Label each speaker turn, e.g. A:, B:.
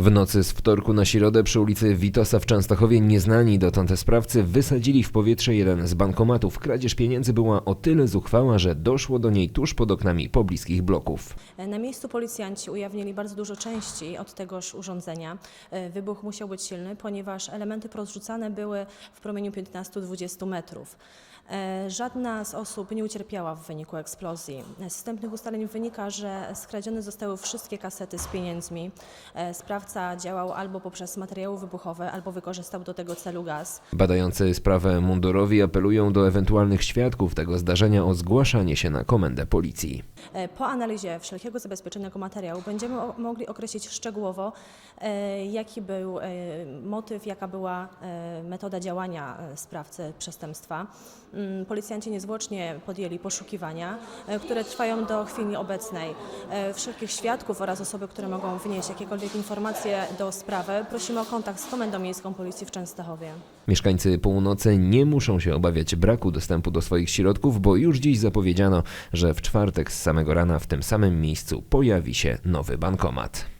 A: W nocy z wtorku na środę przy ulicy Witosa w Częstochowie nieznani dotąd sprawcy wysadzili w powietrze jeden z bankomatów. Kradzież pieniędzy była o tyle zuchwała, że doszło do niej tuż pod oknami pobliskich bloków.
B: Na miejscu policjanci ujawnili bardzo dużo części od tegoż urządzenia. E, Wybuch musiał być silny, ponieważ elementy porozrzucane były w promieniu 15-20 metrów. E, Żadna z osób nie ucierpiała w wyniku eksplozji. Z wstępnych ustaleń wynika, że skradzione zostały wszystkie kasety z pieniędzmi. E, Sprawca działał albo poprzez materiały wybuchowe, albo wykorzystał do tego celu gaz.
A: Badający sprawę mundurowi apelują do ewentualnych świadków tego zdarzenia o zgłaszanie się na komendę policji.
B: E, Po analizie wszelkiego zabezpieczonego materiału będziemy o- mogli określić szczegółowo, e, jaki był e, motyw, jaka była e, metoda działania e, sprawcy przestępstwa. Mm, Policjanci niezwłocznie podjęli poszukiwania, e, które trwają do chwili obecnej. E, Wszelkich świadków oraz osoby, które mogą wnieść jakiekolwiek do sprawy, prosimy o kontakt z Komendą Miejską Policji w Częstochowie.
A: Mieszkańcy północy nie muszą się obawiać braku dostępu do swoich środków, bo już dziś zapowiedziano, że w czwartek z samego rana w tym samym miejscu pojawi się nowy bankomat.